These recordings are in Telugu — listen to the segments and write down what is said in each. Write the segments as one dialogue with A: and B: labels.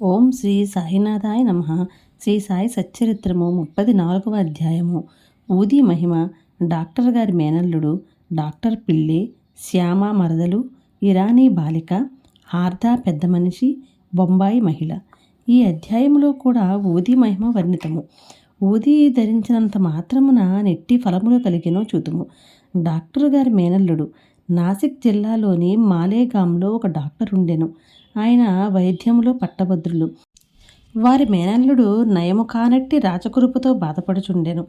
A: ఓం శ్రీ సాయినాథాయ నమ. శ్రీ సాయి సచ్చరిత్రము ముప్పది నాలుగవ అధ్యాయము. ఊది మహిమ డాక్టర్ గారి మేనల్లుడు డాక్టర్ పిల్లి శ్యామ మరదలు ఇరానీ బాలిక హార్దా పెద్ద మనిషి బొంబాయి మహిళ. ఈ అధ్యాయంలో కూడా ఊది మహిమ వర్ణితము. ఊది ధరించినంత మాత్రమున నెట్టి ఫలములు కలిగినో చూతుము. డాక్టర్ గారి మేనల్లుడు నాసిక్ జిల్లాలోని మాలేగాంలో ఒక డాక్టర్ ఉండెను. ఆయన వైద్యంలో పట్టభద్రులు. వారి మేనల్లుడు నయము కానట్టి రాచకురుపుతో బాధపడుచుండెను.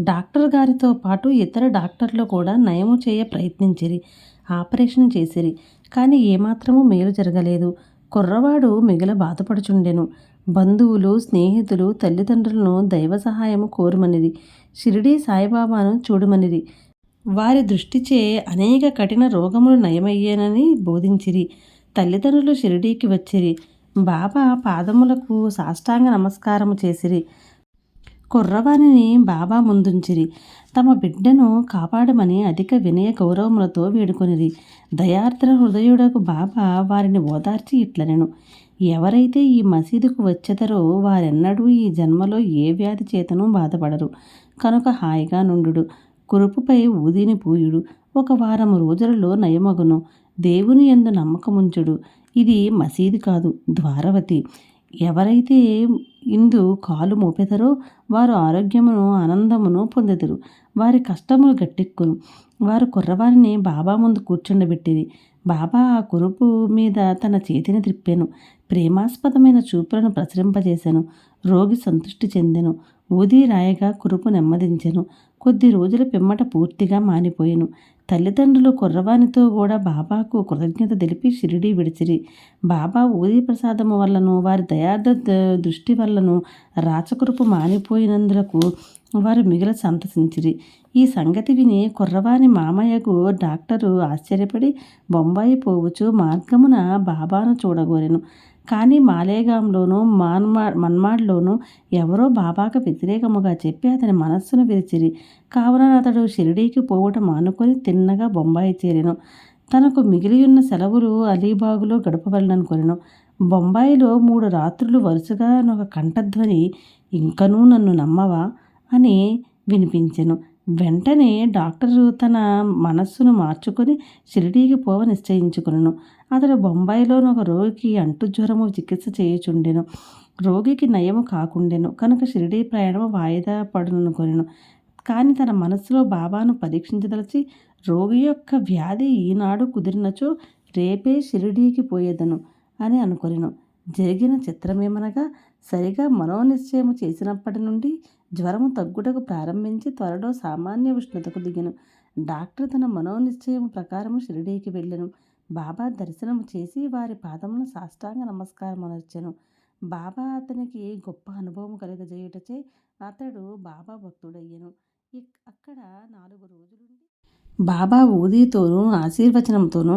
A: డాక్టర్ గారితో పాటు ఇతర డాక్టర్లు కూడా నయము చేయ ప్రయత్నించిరి ఆపరేషన్ చేసిరి. కానీ ఏమాత్రము మేలు జరగలేదు. కుర్రవాడు మిగిల బాధపడుచుండెను. బంధువులు స్నేహితులు తల్లిదండ్రులను దైవ సహాయము కోరుమనిది షిరిడీ సాయిబాబాను చూడమనిది వారి దృష్టిచే అనేక కఠిన రోగములు నయమయ్యేనని బోధించిరి. తల్లిదండ్రులు షిరిడీకి వచ్చిరి. బాబా పాదములకు సాష్టాంగ నమస్కారము చేసిరి. కుర్రవాణిని బాబా ముందుంచిరి. తమ బిడ్డను కాపాడమని అధిక వినయ గౌరవములతో వేడుకొనిరి. దయార్ద్ర హృదయుడకు బాబా వారిని ఓదార్చి ఇట్లనెను. ఎవరైతే ఈ మసీదుకు వచ్చెదరో వారెన్నడూ ఈ జన్మలో ఏ వ్యాధి చేతను బాధపడరు. కనుక హాయిగా నుండు కురుపుపై ఊదిని పూయుడు ఒక వారం రోజులలో నయమగును. దేవుని ఎందు నమ్మకముంచుడు. ఇది మసీదు కాదు ద్వారవతి. ఎవరైతే ఇందు కాలు మోపెదరో వారు ఆరోగ్యమును ఆనందమును పొందెదరు. వారి కష్టములు గట్టెక్కును. వారు కుర్రవారిని బాబా ముందు కూర్చుండబెట్టేది బాబా ఆ కురుపు మీద తన చేతిని త్రిప్పాను. ప్రేమాస్పదమైన చూపులను ప్రసరింపజేశాను రోగి సంతృష్టి చెందెను. ఊది రాయగా కురుపు నెమ్మదించెను. కొద్ది రోజుల పిమ్మట పూర్తిగా మానిపోయాను. తల్లిదండ్రులు కుర్రవానితో కూడా బాబాకు కృతజ్ఞత తెలిపి షిరిడీ విడిచిరి. బాబా ఊది ప్రసాదము వల్లను వారి దయార్థ దృష్టి వల్లను రాచకురుపు మానిపోయినందులకు వారు మిగిల సంతసించిరి. ఈ సంగతి విని కుర్రవాని మామయ్యకు డాక్టరు ఆశ్చర్యపడి బొంబాయి పోవచ్చు మార్గమున బాబాను చూడగోరెను. కానీ మాలేగాంలోనూ మాన్మా మన్మాడ్లోనూ ఎవరో బాబాకు వ్యతిరేకముగా చెప్పి అతని మనస్సును విరిచిరి. కావున అతడు షిరిడీకి పోవటం మానుకొని తిన్నగా బొంబాయి చేరెను. తనకు మిగిలియున్న సెలవులు అలీబాగులో గడపవలననుకొనెను బొంబాయిలో మూడు రాత్రులు వరుసగా ఒక కంఠధ్వని ఇంకనూ నన్ను నమ్మవా? అని వినిపించెను. వెంటనే డాక్టరు తన మనస్సును మార్చుకొని షిరిడీకి పోవ నిశ్చయించుకును. అతడు బొంబాయిలోని ఒక రోగికి అంటుజ్వరము చికిత్స చేయుచుండెను. రోగికి నయము కాకుండెను. కనుక షిరిడీ ప్రయాణం వాయిదా పడుననుకొనెను కానీ తన మనస్సులో బాబాను పరీక్షించదలిచి రోగి యొక్క వ్యాధి ఈనాడు కుదిరినచో రేపే షిరిడీకి పోయేదను అని అనుకొనెను. జరిగిన చిత్రమేమనగా సరిగా మనోనిశ్చయము చేసినప్పటి నుండి జ్వరము తగ్గుటకు ప్రారంభించి త్వరలో సామాన్య ఉష్ణతకు దిగను. డాక్టర్ తన మనోనిశ్చయం ప్రకారము షిరిడీకి వెళ్ళను. బాబా దర్శనం చేసి వారి పాదమును సాష్టాంగ నమస్కారం అనర్చెను బాబా అతనికి గొప్ప అనుభవం కలుగజేయుటచే అతడు బాబా భక్తుడయ్యను. అక్కడ నాలుగు రోజులుండి. బాబా ఊదితోనూ ఆశీర్వచనంతోనూ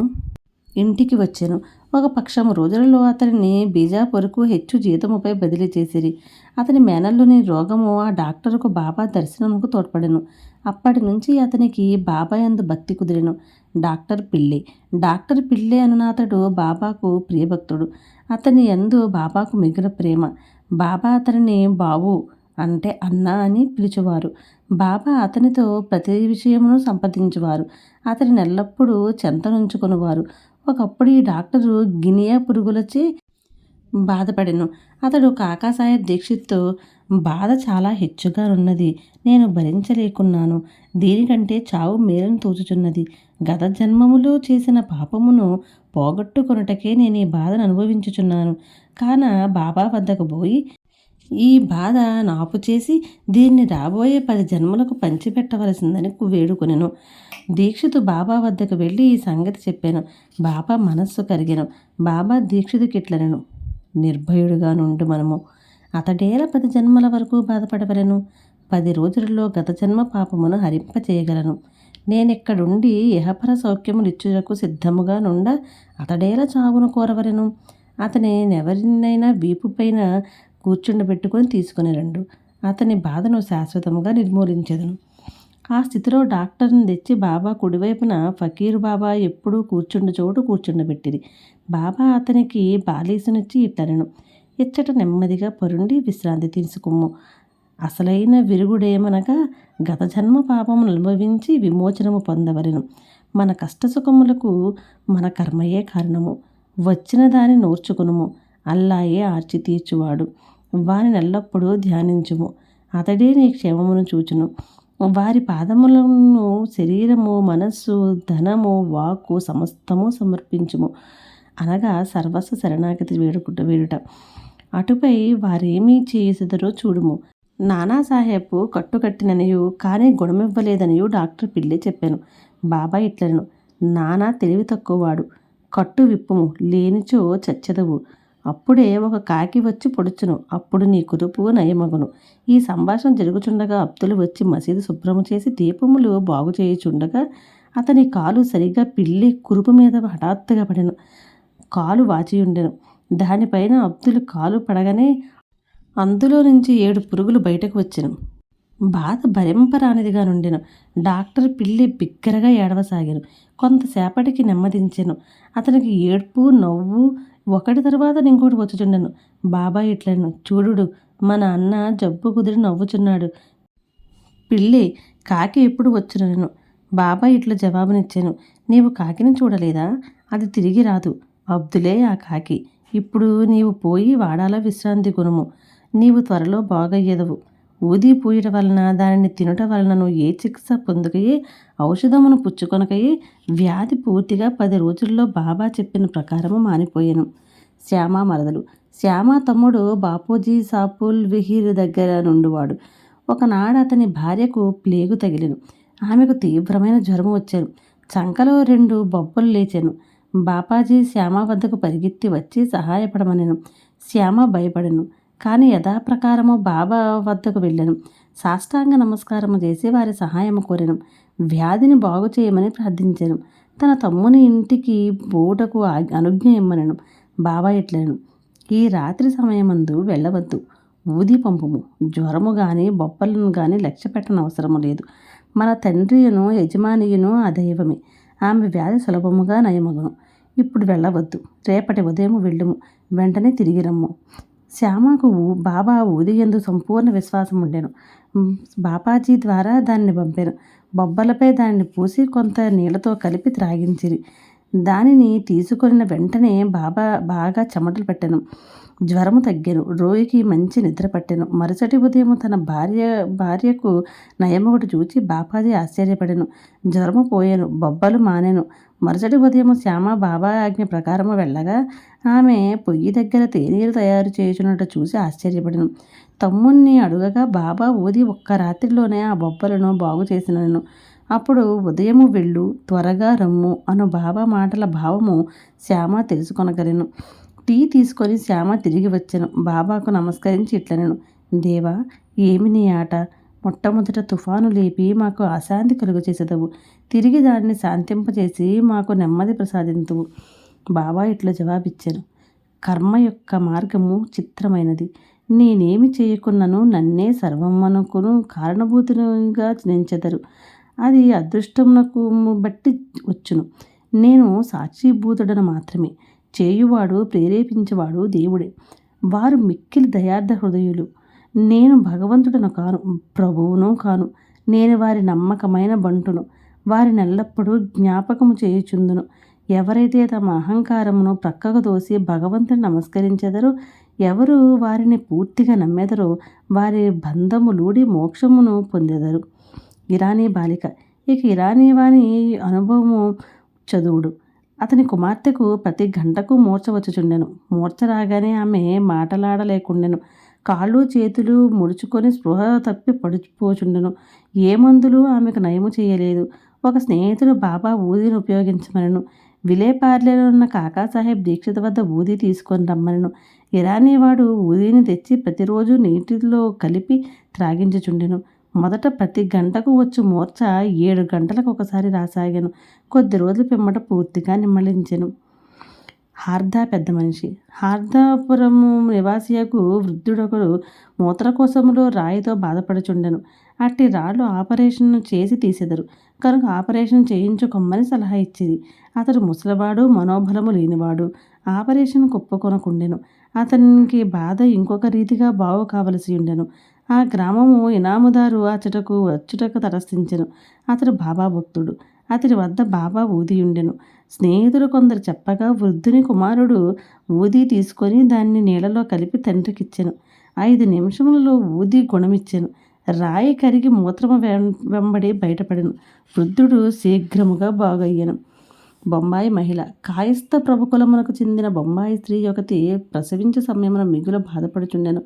A: ఇంటికి వచ్చాను. ఒక పక్షము రోజులలో అతనిని బీజాపూర్కు హెచ్చు జీతముపై బదిలీ చేసిరి. అతని మేనల్లోని రోగము ఆ డాక్టరుకు బాబా దర్శనముకు తోడ్పడెను. అప్పటి నుంచి అతనికి బాబా ఎందు భక్తి కుదిరెను. డాక్టర్ పిల్లి. డాక్టర్ పిల్లి అన్న అతడు బాబాకు ప్రియభక్తుడు. అతని ఎందు బాబాకు మిగిలిన ప్రేమ. బాబా అతనిని బావు అంటే అన్న అని పిలిచేవారు. బాబా అతనితో ప్రతి విషయమును సంపాదించేవారు అతని ఎల్లప్పుడూ చెంతనుంచుకునేవారు. ఒకప్పుడు ఈ డాక్టరు గినియా పురుగులచే బాధపడెను. అతడు కాకాసాహెబ్ దీక్షిత్తో బాధ చాలా హెచ్చుగా ఉన్నది నేను భరించలేకున్నాను. దీనికంటే చావు మేరను తోచుచున్నది. గత జన్మములో చేసిన పాపమును పోగొట్టుకొనుటకే నేను ఈ బాధను అనుభవించుచున్నాను. కాన బాబా వద్దకు పోయి ఈ బాధ నాపు చేసి దీన్ని రాబోయే పది జన్మలకు పంచిపెట్టవలసిందని వేడుకొనెను. దీక్షితు బాబా వద్దకు వెళ్ళి ఈ సంగతి చెప్పాను. బాబా మనస్సు కరిగాను. బాబా దీక్షితుకిట్లనను నిర్భయుడుగా నుండి మనము. అతడేల పది జన్మల వరకు బాధపడవలను. పది రోజులలో గత జన్మ పాపమును హరింప చేయగలను. నేనెక్కడుండి ఇహపర సౌఖ్యములిచ్చుటకు సిద్ధముగా నుండ అతడేల చావును కోరవలను. అతని ఎవరినైనా వీపుపైన కూర్చుండబెట్టుకొని తీసుకుని రండు. అతని బాధను శాశ్వతముగా నిర్మూలించదును. ఆ స్థితిలో డాక్టర్ని తెచ్చి బాబా కుడివైపున ఫకీర్ బాబా ఎప్పుడూ కూర్చుండు చోటు కూర్చుండబెట్టిరి. బాబా అతనికి బాలీసునిచ్చి ఇట్టనను. ఇచ్చట నెమ్మదిగా పరుండి విశ్రాంతి తీసుకుమ్ము. అసలైన విరుగుడేమనగా గత జన్మ పాపమును అనుభవించి విమోచనము పొందవలెను. మన కష్టసుఖములకు మన కర్మయే కారణము. వచ్చిన దాన్ని నోర్చుకునుము. అల్లాయే ఆర్చి తీర్చువాడు. వారిని ఎల్లప్పుడూ ధ్యానించుము. అతడే నీ క్షేమమును చూచును. వారి పాదములను శరీరము మనస్సు ధనము వాక్కు సమస్తము సమర్పించుము. అనగా సర్వస్వ శరణాగతి వేడుకుంట వేడుట. అటుపై వారేమీ చేసెదరో చూడుము. నానాసాహెబ్ కట్టుకట్టిననియు కానీ గుణమివ్వలేదనియు డాక్టర్ పిల్లి చెప్పాను. బాబా ఇట్లను నానా తెలివి తక్కువవాడు. కట్టు విప్పుము లేనిచో చచ్చెదవు. అప్పుడే ఒక కాకి వచ్చి పొడుచును. అప్పుడు నీ కురుపు నయమగును. ఈ సంభాషణ జరుగుచుండగా అబ్దులు వచ్చి మసీదు శుభ్రము చేసి దీపములు బాగు చేయుచుండగా అతని కాలు సరిగ్గా పిల్లి కురుపు మీద హఠాత్తుగా పడెను. కాలు వాచియుండెను. దానిపైన అబ్దులు కాలు పడగానే అందులో నుంచి ఏడు పురుగులు బయటకు వచ్చెను. బాధ భరింపరానిదిగా నుండెను. డాక్టర్ పిల్లి బిగ్గరగా ఏడవసాగాను. కొంతసేపటికి నెమ్మదించెను. అతనికి ఏడ్పు నవ్వు ఒకటి తర్వాత ఇంకోటి వచ్చుచుండెను. బాబాయ్ ఇట్లను చూడుడు మన అన్న జబ్బు కుదిరి నవ్వుచున్నాడు. పిల్లి కాకి ఎప్పుడు వచ్చునను? బాబాయ్ ఇట్లా జవాబునిచ్చాను. నీవు కాకిని చూడలేదా? అది తిరిగి రాదు. అబ్దులే ఆ కాకి. ఇప్పుడు నీవు పోయి వాడాల విశ్రాంతి గుణము నీవు త్వరలో బాగయ్యేదవు. ఊది పూయట వలన దానిని తినుట వలనను ఏ చికిత్స పొందుకయే ఔషధమును పుచ్చుకొనకయే? వ్యాధి పూర్తిగా పది రోజుల్లో బాబా చెప్పిన ప్రకారము మానిపోయాను. శ్యామ మరదలు శ్యామ తమ్ముడు బాపూజీ సాపుల్ విహీర్ దగ్గర నుండివాడు. ఒకనాడు అతని భార్యకు ప్లేగు తగిలిను. ఆమెకు తీవ్రమైన జ్వరం వచ్చాను. చంకలో రెండు బొబ్బలు లేచాను. బాపాజీ శ్యామ వద్దకు పరిగెత్తి వచ్చి సహాయపడమనెను. శ్యామ భయపడను. కానీ యథాప్రకారము బాబా వద్దకు వెళ్ళాను. సాష్టాంగ నమస్కారము చేసి వారి సహాయము కోరాను. వ్యాధిని బాగు చేయమని ప్రార్థించాను. తన తమ్ముని ఇంటికి బోటకు అనుజ్ఞ ఇమ్మనను. బాబా ఎట్లను? ఈ రాత్రి సమయమందు వెళ్ళవద్దు. ఊది పంపము. జ్వరము కానీ బొప్పలను కానీ లక్ష్య పెట్టనవసరము లేదు. మన తండ్రియును యజమానియును ఆ దైవమే. ఆమె వ్యాధి సులభముగా నయమగును. ఇప్పుడు వెళ్ళవద్దు. రేపటి ఉదయం వెళ్ళుము. వెంటనే తిరిగి రమ్ము. శ్యామకు బాబా ఊదియందు సంపూర్ణ విశ్వాసం ఉండెను బాపాజీ ద్వారా దాన్ని పంపాను. బొబ్బలపై దాన్ని పూసి కొంత నీళ్ళతో కలిపి త్రాగించిరి. దానిని తీసుకున్న వెంటనే బాబా బాగా చెమటలు పెట్టాను. జ్వరము తగ్గాను రోగికి మంచి నిద్ర పట్టాను. మరుసటి ఉదయం తన భార్య భార్యకు నయమొకటి చూచి బాపాజీ ఆశ్చర్యపడాను. జ్వరము పోయాను. బొబ్బలు మానేను. మరుసటి ఉదయం శ్యామ బాబా ఆజ్ఞ ప్రకారము వెళ్ళగా ఆమె పొయ్యి దగ్గర తేనీరు తయారు చేయుచున్నట్టు చూసి ఆశ్చర్యపడను. తమ్ముణ్ణి అడుగగా బాబా ఊది ఒక్క రాత్రిలోనే ఆ బొబ్బలను బాగు చేసినను. అప్పుడు ఉదయము వెళ్ళు త్వరగా రమ్ము అను బాబా మాటల భావము శ్యామ తెలుసుకొనగలను. టీ తీసుకొని శ్యామ తిరిగి వచ్చాను. బాబాకు నమస్కరించి ఇట్లనను. దేవా ఏమి నీ ఆట? మొట్టమొదట తుఫాను లేపి మాకు అశాంతి కలుగు చేసేదవు. తిరిగి దాన్ని శాంతింపచేసి మాకు నెమ్మది ప్రసాదింతువు. బాబా ఇట్లా జవాబిచ్చాను. కర్మ యొక్క మార్గము చిత్రమైనది. నేనేమి చేయకున్నను నన్నే సర్వమ్మనుకును కారణభూతునిగా నించెదరు. అది అదృష్టమునకు బట్టి వచ్చును. నేను సాక్షిభూతుడను మాత్రమే. చేయువాడు ప్రేరేపించేవాడు దేవుడే. వారు మిక్కిలి దయార్థ హృదయులు. నేను భగవంతుడను కాను ప్రభువును కాను. నేను వారి నమ్మకమైన బంటును. వారిని ఎల్లప్పుడూ జ్ఞాపకము చేయుచుందును. ఎవరైతే తమ అహంకారమును ప్రక్కకు తోసి భగవంతుని నమస్కరించెదరో ఎవరు వారిని పూర్తిగా నమ్మెదరో వారి బంధములూడి మోక్షమును పొందెదరు. ఇరానీ బాలిక. ఇక ఇరానీ వాని అనుభవము చదువుడు. అతని కుమార్తెకు ప్రతి గంటకు మూర్చ వచ్చుచుండెను మూర్చ రాగానే ఆమె మాటలాడలేకుండెను. కాళ్ళు చేతులు ముడుచుకొని స్పృహ తప్పి పడిపోచుండెను. ఏ మందులు ఆమెకు నయము చేయలేదు. ఒక స్నేహితుడు బాబా ఊదిని ఉపయోగించమనను. విలేపార్లేలో ఉన్న కాకాసాహెబ్ దీక్షిత వద్ద ఊది తీసుకొని రమ్మనను. ఇరానీ వాడు ఊదిని తెచ్చి ప్రతిరోజు నీటిలో కలిపి త్రాగించుచుండెను. మొదట ప్రతి గంటకు వచ్చు మూర్ఛ ఏడు గంటలకు ఒకసారి రాసాగాను కొద్ది రోజుల పిమ్మట పూర్తిగా నిమ్మలించెను. హార్దా పెద్ద మనిషి. హార్దాపురము నివాసియకు వృద్ధుడొకడు మూత్రకోశములో రాయితో బాధపడుచుండెను. అట్టి రాళ్ళు ఆపరేషన్ చేసి తీసెదరు. కనుక ఆపరేషన్ చేయించుకోమని సలహా ఇచ్చేది. అతడు ముసలివాడు మనోబలము లేనివాడు. ఆపరేషన్ కుప్పకొనకుండెను. అతనికి బాధ ఇంకొక రీతిగా బావు కావలసి ఉండెను ఆ గ్రామము ఇనాముదారు అచ్చటకు వచ్చుటకు తటస్థించెను. అతడు బాబా భక్తుడు అతడి వద్ద బాబా ఊది ఉండెను స్నేహితుడు కొందరు చెప్పగా వృద్ధుని కుమారుడు ఊది తీసుకొని దాన్ని నీళ్ళలో కలిపి తండ్రికిచ్చెను. ఐదు నిమిషములలో ఊది గుణమిచ్చెను. రాయి కరిగి మూత్రము వెం- వెంబడి బయటపడెను. వృద్ధుడు శీఘ్రముగా బాగయ్యను. బొంబాయి మహిళ. కాయస్థ ప్రభుకులమునకు చెందిన బొంబాయి స్త్రీ ఒకటి ప్రసవించే సమయమున మిగుల బాధపడుచుండెను.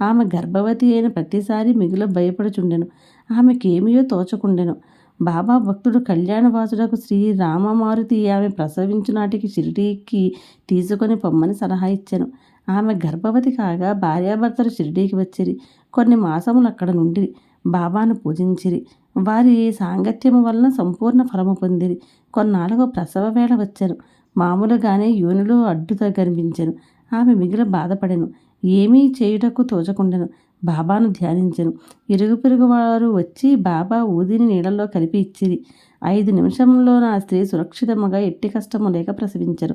A: ఆమె గర్భవతి అయిన ప్రతిసారి మిగుల భయపడుచుండెను. ఆమెకేమియో తోచకుండెను. బాబా భక్తుడు కళ్యాణవాసుడకు శ్రీ రామమారుతి ఆమె ప్రసవించు నాటికి షిరిడీకి తీసుకొని పొమ్మని సలహా ఇచ్చాను. ఆమె గర్భవతి కాగా భార్యాభర్తలు షిరిడీకి వచ్చిరి. కొన్ని మాసములు అక్కడ నుండి బాబాను పూజించిరి. వారి సాంగత్యము వలన సంపూర్ణ ఫలము పొందిరి. కొన్నాళ్ళకు ప్రసవ వేళ వచ్చాను. మామూలుగానే యోనిలో అడ్డుతో కనిపించాను ఆమె మిగిలి బాధపడెను. ఏమీ చేయుటకు తోచకుండెను. బాబాను ధ్యానించెను. ఇరుగు పిరుగు వారు వచ్చి బాబా ఊదిని నీళ్ళలో కలిపి ఇచ్చిరి. ఐదు నిమిషంలో నా స్త్రీ సురక్షితముగా ఎట్టి కష్టము లేక ప్రసవించరు.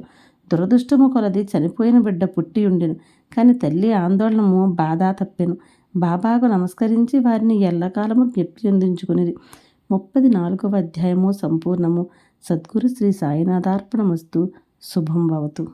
A: దురదృష్టము కొలది చనిపోయిన బిడ్డ పుట్టి ఉండెను. కానీ తల్లి ఆందోళనము బాధ తప్పెను. బాబాకు నమస్కరించి వారిని ఎల్లకాలము జ్ఞప్తి చెందించుకునిది ముప్పది నాలుగవ అధ్యాయము సంపూర్ణము. సద్గురు శ్రీ సాయినాథార్పణమస్తు. శుభం భవతు.